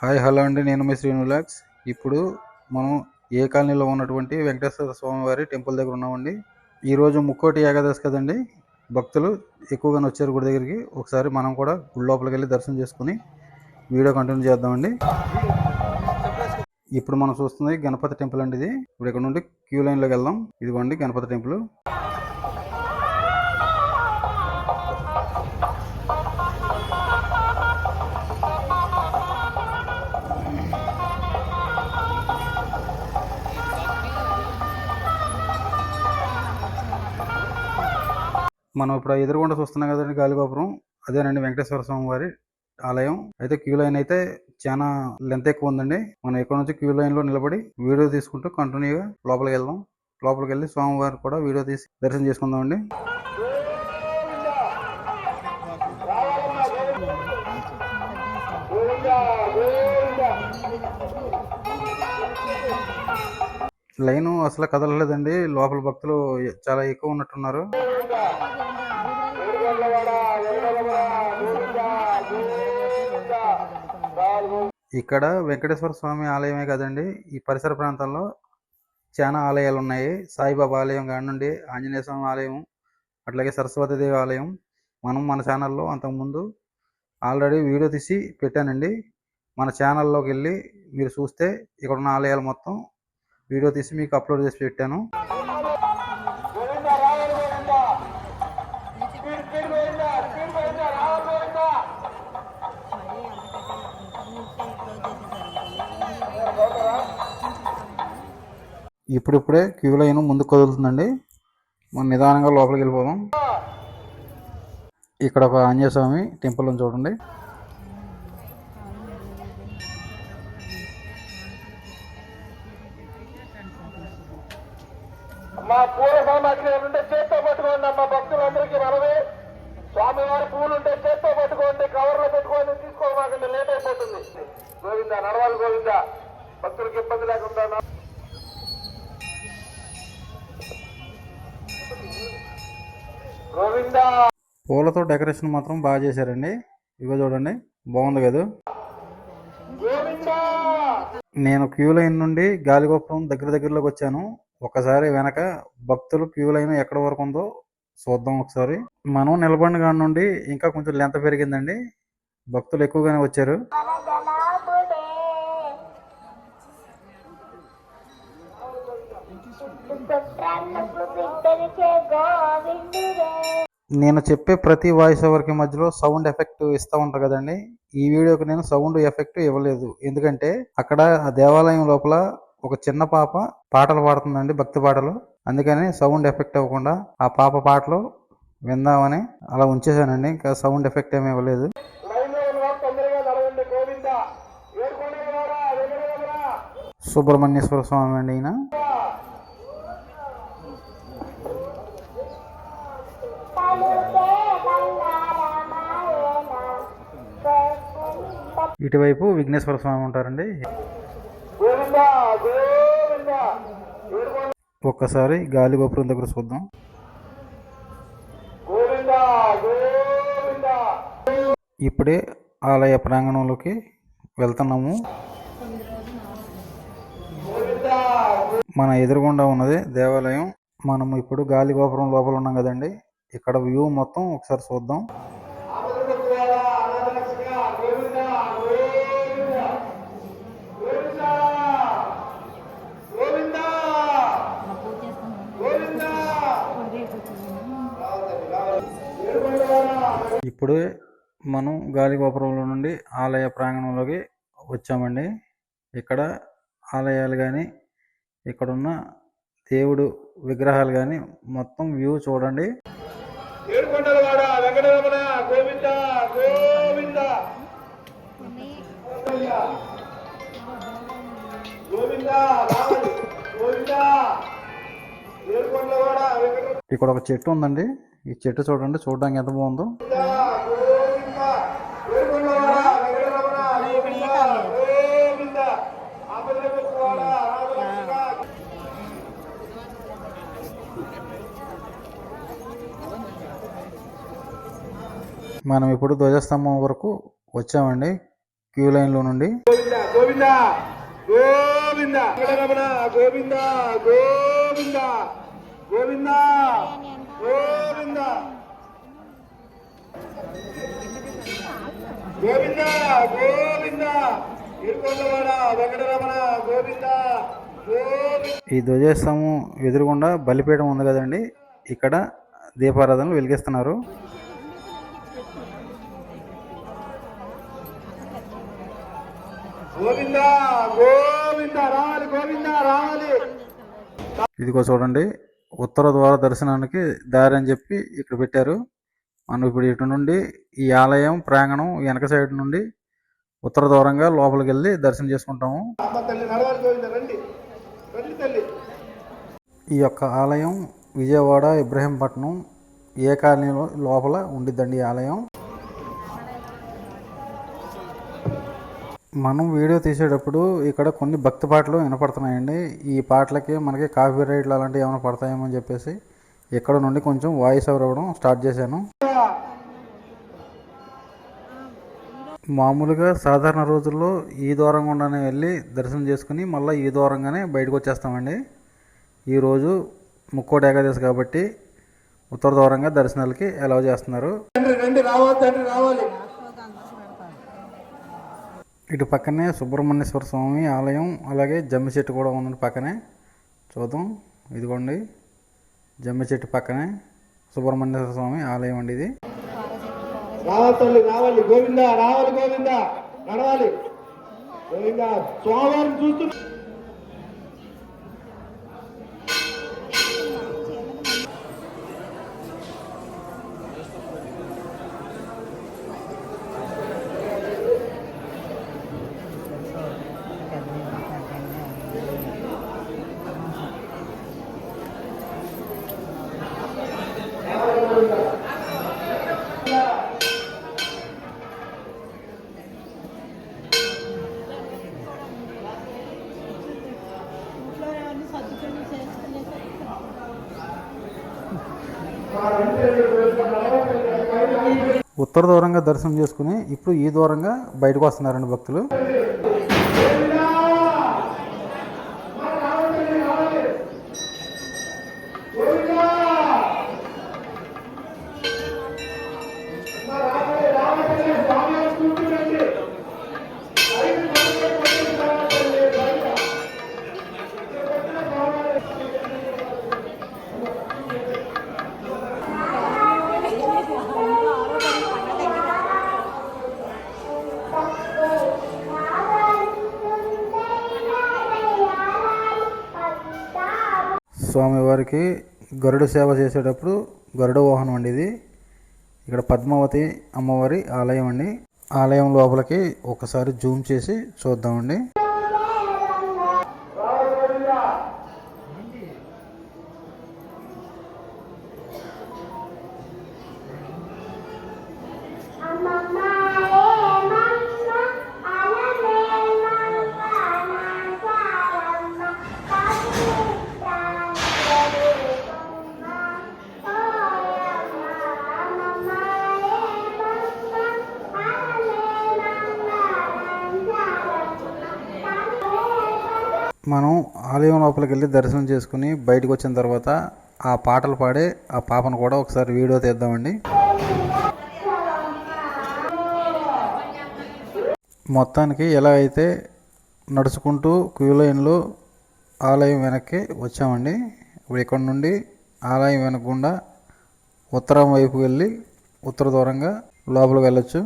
Hi hello అండి. నేను మీ శ్రీనులాక్స్. ఇప్పుడు మనం ఏ కాలనీలో ఉన్నటువంటి వెంకటేశ్వర స్వామి వారి టెంపుల్ దగ్గర ఉన్నామండి. ఈరోజు ముక్కోటి ఏకాదశి కదండి. భక్తులు ఎక్కువగానే వచ్చారు గుడి దగ్గరికి. ఒకసారి మనం కూడా గుడి లోపలికి వెళ్ళి దర్శనం చేసుకుని వీడియో కంటిన్యూ చేద్దామండి. ఇప్పుడు మనం చూస్తుంది గణపతి టెంపుల్ అండి ఇది. ఇప్పుడు ఇక్కడ నుండి క్యూ లైన్లోకి వెళ్దాం. ఇదిగోండి గణపతి టెంపుల్. మనం ఇప్పుడు ఎదురుగుండా చూస్తున్నాం కదండి గాలిగోపురం. అదేనండి వెంకటేశ్వర స్వామి వారి ఆలయం. అయితే క్యూ లైన్ అయితే చాలా లెంత్ ఎక్కువ ఉందండి. మనం ఇక్కడ నుంచి క్యూ లైన్లో నిలబడి వీడియో తీసుకుంటూ కంటిన్యూగా లోపలికి వెళ్దాం. లోపలికి వెళ్ళి స్వామివారి కూడా వీడియో తీసి దర్శనం చేసుకుందామండి లైను అసలు కదలలేదండి. లోపల భక్తులు చాలా ఎక్కువ ఉన్నట్టున్నారు. ఇక్కడ వెంకటేశ్వర స్వామి ఆలయమే కదండి. ఈ పరిసర ప్రాంతంలో చాలా ఆలయాలు ఉన్నాయి. సాయిబాబా ఆలయం కాడి నుండి ఆంజనేయ స్వామి ఆలయం అట్లాగే సరస్వతీదేవి ఆలయం. మనం మన ఛానల్లో అంతకుముందు ఆల్రెడీ వీడియో తీసి పెట్టానండి. మన ఛానల్లోకి వెళ్ళి మీరు చూస్తే ఇక్కడ ఉన్న ఆలయాలు మొత్తం వీడియో తీసి మీకు అప్లోడ్ చేసి పెట్టాను. ఇప్పుడిప్పుడే క్యూ లైన్ ముందుకు కదులుతుందండి. మనం నిదానంగా లోపలికి వెళ్ళిపోదాం. ఇక్కడ ఒక ఆంజనేయ స్వామి టెంపుల్ ఉంది చూడండి. పూలతో డెకరేషన్ మాత్రం బాగా చేశారండి. ఇగో చూడండి బాగుంది కదా. నేను క్యూ లైన్ నుండి గాలిగోపురం దగ్గర దగ్గరలోకి వచ్చాను. ఒకసారి వెనక భక్తులు క్యూ లైన్ ఎక్కడ వరకు ఉందో చూద్దాం ఒకసారి. మనం నిలబడిన కాడ నుండి ఇంకా కొంచెం లెంత్ పెరిగిందండి. భక్తులు ఎక్కువగానే వచ్చారు. గోవిందుడే. నేను చెప్పే ప్రతి వాయిస్ ఓవర్కి మధ్యలో సౌండ్ ఎఫెక్ట్ ఇస్తూ ఉంటారు కదండి. ఈ వీడియోకి నేను సౌండ్ ఎఫెక్ట్ ఇవ్వలేదు. ఎందుకంటే అక్కడ ఆ దేవాలయం లోపల ఒక చిన్న పాప పాటలు పాడుతుందండి భక్తి పాటలు. అందుకని సౌండ్ ఎఫెక్ట్ అవ్వకుండా ఆ పాప పాటలు విందామని అలా ఉంచేసానండి ఇంకా సౌండ్ ఎఫెక్ట్ ఏమి ఇవ్వలేదు. సుబ్రహ్మణ్యేశ్వర స్వామి అండి ఈయన. ఇటువైపు విఘ్నేశ్వర స్వామి ఉంటారండి. ఒక్కసారి గాలి గోపురం దగ్గర చూద్దాం. ఇప్పుడే ఆలయ ప్రాంగణంలోకి వెళ్తున్నాము. మన ఎదురుగుండా ఉన్నది దేవాలయం. మనం ఇప్పుడు గాలి గోపురం లోపల ఉన్నాం కదండి. ఇక్కడ వ్యూ మొత్తం ఒకసారి చూద్దాం. ఇప్పుడు మనం గాలి గోపురంలో నుండి ఆలయ ప్రాంగణంలోకి వచ్చామండి. ఇక్కడ ఆలయాలు కానీ ఇక్కడున్న దేవుడు విగ్రహాలు కానీ మొత్తం వ్యూ చూడండి. వెంకటరమణ గోవింద గోవింద. గోవింద గోవింద ఇక్కడ ఒక చెట్టు ఉందండి. ఈ చెట్టు చూడండి చూడడానికి ఎంత బాగుందో గోవింద ఏడుకొండల వాడ వెంకటరమణ గోవింద గోవింద ఆపదలకు వాడ రాజలక్ష్మి మనం ఇప్పుడు ధ్వజస్తంభం వరకు వచ్చామండి. క్యూ లైన్లో నుండి. గోవింద గోవింద గోవింద. వెంకటరమణ గోవింద గోవింద గోవింద గోవింద. గోవింద గోవింద. ఇరుకొండవాడ వెంకటరమణ గోవింద గోవింద. ఈ ధ్వజస్తంభం ఎదురుగుండా బలిపీఠం ఉంది కదండి. ఇక్కడ దీపారాధనలు వెలిగిస్తున్నారు. గోవింద గోవింద రావాలి గోవింద రావాలి. ఇదిగో చూడండి ఉత్తర ద్వార దర్శనానికి దారి అని చెప్పి ఇక్కడ పెట్టారు. మనం ఇప్పుడు ఇటు నుండి ఈ ఆలయం ప్రాంగణం వెనక సైడ్ నుండి ఉత్తర ద్వారంగా లోపలికి వెళ్ళి దర్శనం చేసుకుంటాము. ఈ యొక్క ఆలయం విజయవాడ ఇబ్రహీంపట్నం ఏ కాలనీలో లోపల ఉండిద్దండి ఈ ఆలయం. మనం వీడియో తీసేటప్పుడు ఇక్కడ కొన్ని భక్తి పాటలు వినపడుతున్నాయండి. ఈ పాటలకి మనకి కాఫీ రైట్లు అలాంటివి ఏమైనా పడతాయేమో అని చెప్పేసి ఇక్కడ నుండి కొంచెం వాయిస్ ఓవర్ అవ్వడం స్టార్ట్ చేశాను. మామూలుగా సాధారణ రోజుల్లో ఈ దూరం గుండానే వెళ్ళి దర్శనం చేసుకుని మళ్ళీ ఈ దూరంగానే బయటకు వచ్చేస్తామండి. ఈరోజు ముక్కోటి ఏకాదశి కాబట్టి ఉత్తర దూరంగా దర్శనాలకి అలౌ చేస్తున్నారు. తండ్రి రండి రావాలి తండ్రి రావాలి. ఇటు పక్కనే సుబ్రహ్మణ్యేశ్వర స్వామి ఆలయం అలాగే జమ్మి చెట్టు కూడా ఉంది పక్కనే. చూద్దాం. ఇదిగోండి. జమ్మి చెట్టు పక్కనే సుబ్రహ్మణ్యేశ్వర స్వామి ఆలయం అండి ఇది. రావాలి తల్లి రావాలి. గోవింద రావాలి గోవిందా. నడవాలి. గోవిందా స్వామివారిని చూస్తున్నా ఉత్తర దూరంగా దర్శనం చేసుకుని ఇప్పుడు ఈ దూరంగా బయటకు వస్తున్నారండి భక్తులు. స్వామివారికి గరుడ సేవ చేసేటప్పుడు గరుడ వాహనం అండి ఇది. ఇక్కడ పద్మావతి అమ్మవారి ఆలయం అండి. ఆలయం లోపలికి ఒకసారి జూమ్ చేసి చూద్దామండి. మనం ఆలయం లోపలికి వెళ్ళి దర్శనం చేసుకుని బయటకు వచ్చిన తర్వాత ఆ పాటలు పాడే ఆ పాపను కూడా ఒకసారి వీడియో తీద్దామండి. మొత్తానికి ఎలా అయితే నడుచుకుంటూ క్యూ లైన్లో ఆలయం వెనక్కి వచ్చామండి. ఇప్పుడు ఇక్కడ నుండి ఆలయం వెనకుండా ఉత్తరం వైపు వెళ్ళి ఉత్తర దూరంగా లోపలికి వెళ్ళొచ్చు.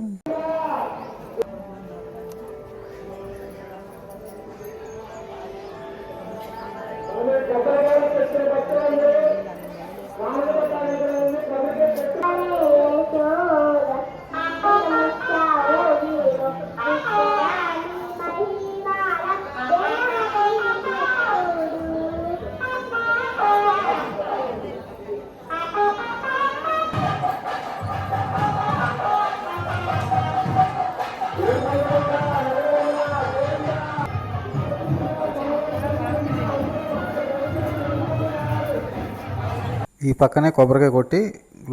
ఈ పక్కనే కొబ్బరికాయ కొట్టి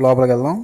లోపలికి వెళ్దాం.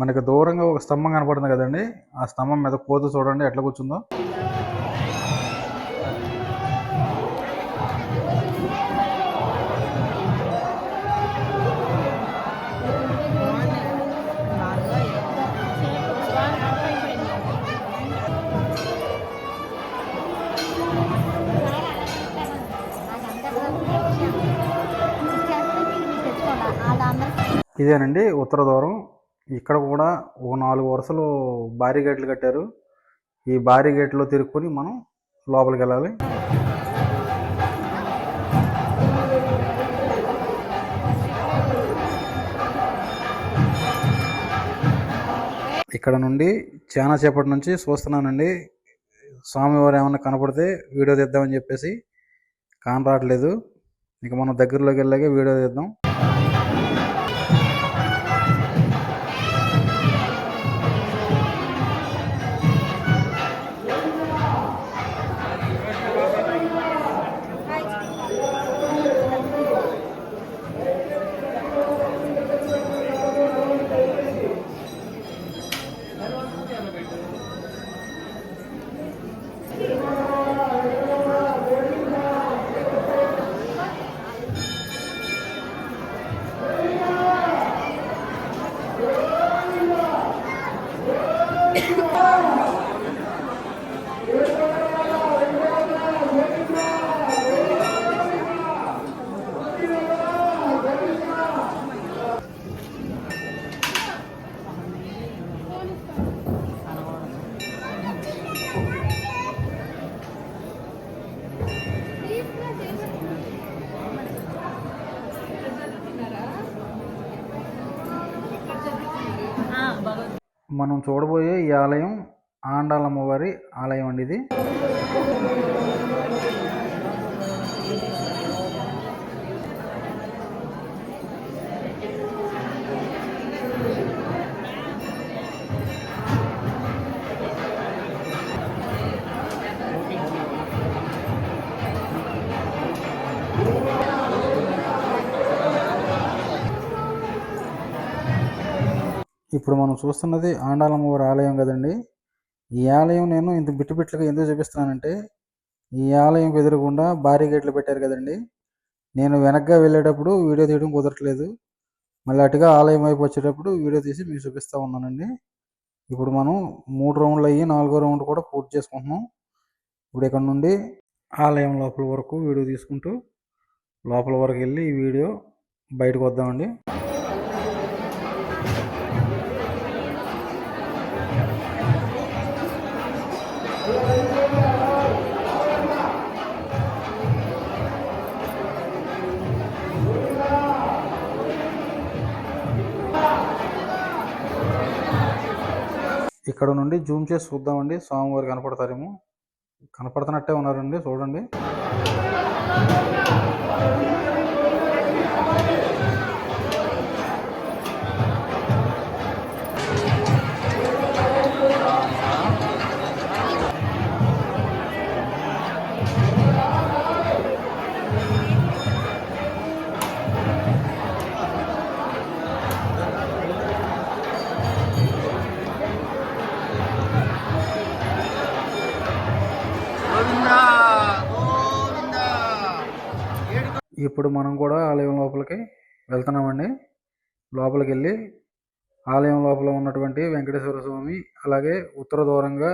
మనకు దూరంగా ఒక స్తంభం కనపడుతుంది కదండి. ఆ స్తంభం మీద కోత చూడండి ఎట్లా కూర్చుందో. ఇదేనండి ఉత్తర ద్వారం. ఇక్కడ కూడా ఓ నాలుగు వరుసలు భారీ గేట్లు కట్టారు. ఈ భారీ గేట్లో తిరుక్కొని మనం లోపలికి వెళ్ళాలి. ఇక్కడ నుండి చాలా సేపటి నుంచి చూస్తున్నానండి. స్వామివారు ఏమన్నా కనపడితే వీడియో తీద్దామని చెప్పేసి కానరాట్లేదు ఇక మనం దగ్గరలోకి వెళ్ళాక వీడియో తీద్దాం. కొండాలమ్మవారి ఆలయం అండి ఇది. ఇప్పుడు మనం చూస్తున్నది ఆండాలమ్మవారి ఆలయం కదండి. ఈ ఆలయం నేను ఇంత బిట్టు బిట్లుగా ఎందుకు చూపిస్తున్నానంటే ఈ ఆలయం ఎదురుకుండా భారీ గేట్లు పెట్టారు కదండి. నేను వెనక్గా వెళ్ళేటప్పుడు వీడియో తీయడం కుదరట్లేదు. మళ్ళీ అటుగా ఆలయం వైపు వచ్చేటప్పుడు వీడియో తీసి మీకు చూపిస్తూ ఉన్నానండి. ఇప్పుడు మనం మూడు రౌండ్లు అయ్యి నాలుగో రౌండ్ కూడా పూర్తి చేసుకుంటున్నాం. ఇప్పుడు ఇక్కడ నుండి ఆలయం లోపల వరకు వీడియో తీసుకుంటూ లోపల వరకు వెళ్ళి ఈ వీడియో బయటకు వద్దామండి. ఇక్కడ నుండి జూమ్ చేసి చూద్దామండి. స్వామివారు కనపడతారేమో. కనపడుతున్నట్టే ఉన్నారండి చూడండి. ఇప్పుడు మనం కూడా ఆలయం లోపలికి వెళ్తున్నామండి. లోపలికి వెళ్ళి ఆలయం లోపల ఉన్నటువంటి వెంకటేశ్వర స్వామి అలాగే ఉత్తర దూరంగా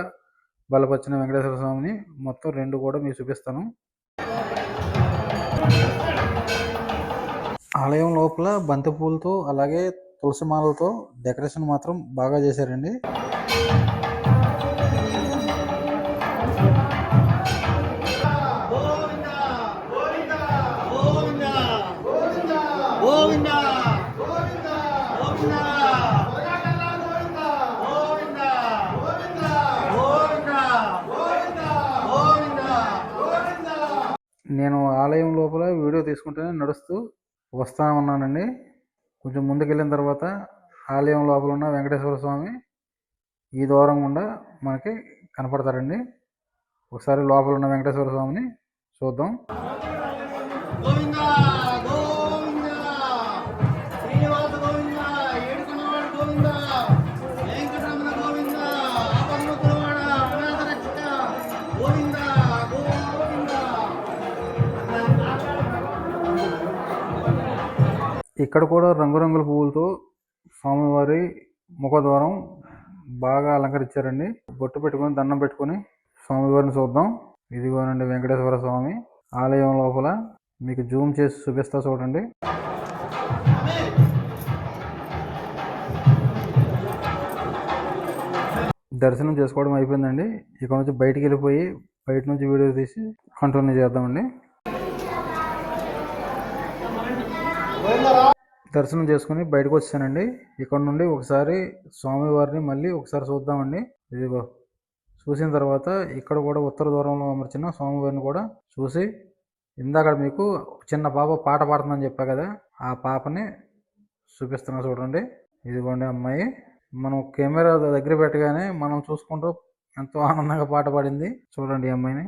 బలపరిచిన వెంకటేశ్వర స్వామిని మొత్తం రెండు కూడా మీకు చూపిస్తాను. ఆలయం లోపల బంతిపూలతో అలాగే తులసి మాలలతో డెకరేషన్ మాత్రం బాగా చేశారండి. నేను ఆలయం లోపల వీడియో తీసుకుంటూనే నడుస్తూ వస్తా ఉన్నానండి కొంచెం ముందుకెళ్ళిన తర్వాత ఆలయం లోపల ఉన్న వెంకటేశ్వర స్వామి ఈ దూరం గుండా మనకి కనపడతారండి. ఒకసారి లోపల ఉన్న వెంకటేశ్వర స్వామిని చూద్దాం. ఇక్కడ కూడా రంగురంగుల పువ్వులతో స్వామివారి ముఖద్వారం బాగా అలంకరించారండి. బొట్టు పెట్టుకొని దండం పెట్టుకొని స్వామివారిని చూద్దాం. ఇదిగోనండి వెంకటేశ్వర స్వామి ఆలయం లోపల. మీకు జూమ్ చేసి చూపిస్తా చూడండి. దర్శనం చేసుకోవడం అయిపోయిందండి. ఇక్కడ నుంచి బయటికి వెళ్ళిపోయి బయట నుంచి వీడియో తీసి కంటిన్యూ చేద్దామండి. దర్శనం చేసుకుని బయటకు వచ్చానండి. ఇక్కడ నుండి ఒకసారి స్వామివారిని మళ్ళీ ఒకసారి చూద్దామండి. ఇదిగో చూసిన తర్వాత ఇక్కడ కూడా ఉత్తర దూరంలో అమర్చిన స్వామివారిని కూడా చూసి ఇందాక మీకు చిన్న పాప పాట పాడుతుందని చెప్పా కదా ఆ పాపని చూపిస్తున్నా చూడండి. ఇదిగోండి అమ్మాయి మనం కెమెరా దగ్గర పెట్టగానే మనం చూసుకుంటూ ఎంతో ఆనందంగా పాట పాడింది. చూడండి ఈ అమ్మాయిని.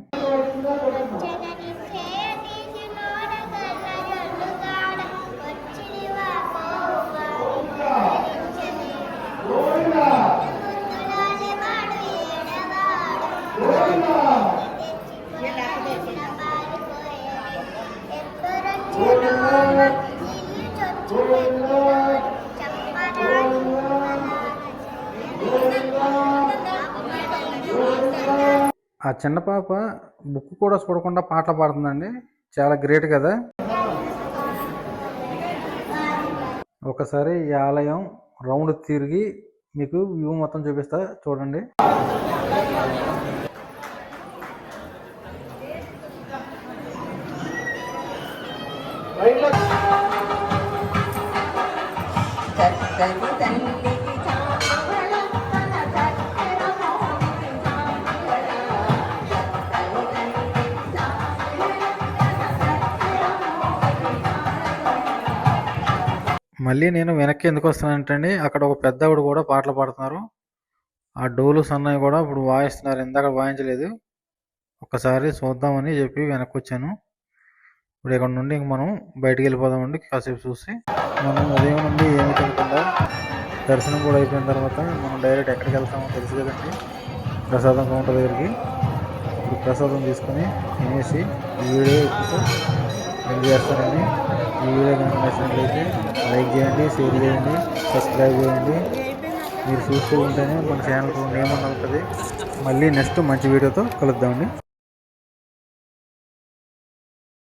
చిన్న పాప బుక్ కూడా చూడకుండా పాటలు పాడుతుందండి. చాలా గ్రేట్ కదా. ఒకసారి ఈ ఆలయం రౌండ్ తిరిగి మీకు వ్యూ మొత్తం చూపిస్తా. చూడండి. చక్కని మళ్ళీ నేను వెనక్కి ఎందుకు వస్తున్నానంటే అక్కడ ఒక పెద్ద ఆవిడ కూడా పాటలు పాడుతున్నారు. ఆ డోలు సన్నాయి కూడా ఇప్పుడు వాయిస్తున్నారు. ఇందాక వాయించలేదు. ఒక్కసారి చూద్దామని చెప్పి వెనక్కి వచ్చాను. ఇప్పుడు ఇక్కడ నుండి ఇంక మనం బయటికి వెళ్ళిపోదామండి. కాసేపు చూసి మనం ఉదయం నుండి ఏమి తినకుండా దర్శనం కూడా అయిపోయిన తర్వాత మనం డైరెక్ట్ ఎక్కడికి వెళ్తామో తెలుసు కదండి. ప్రసాదం కౌంటర్ దగ్గరికి. ఇప్పుడు ప్రసాదం తీసుకొని తినేసి వీడియో ఇప్పుడు ఎండ్ చేస్తానండి ఈ వీడియో కనుక నచ్చినట్లయితే లైక్ చేయండి షేర్ చేయండి సబ్స్క్రైబ్ చేయండి. మీరు చూస్తూ ఉంటేనే మన ఛానల్ నేమ్ ఉంటుంది మళ్ళీ నెక్స్ట్ మంచి వీడియోతో కలుద్దామండి.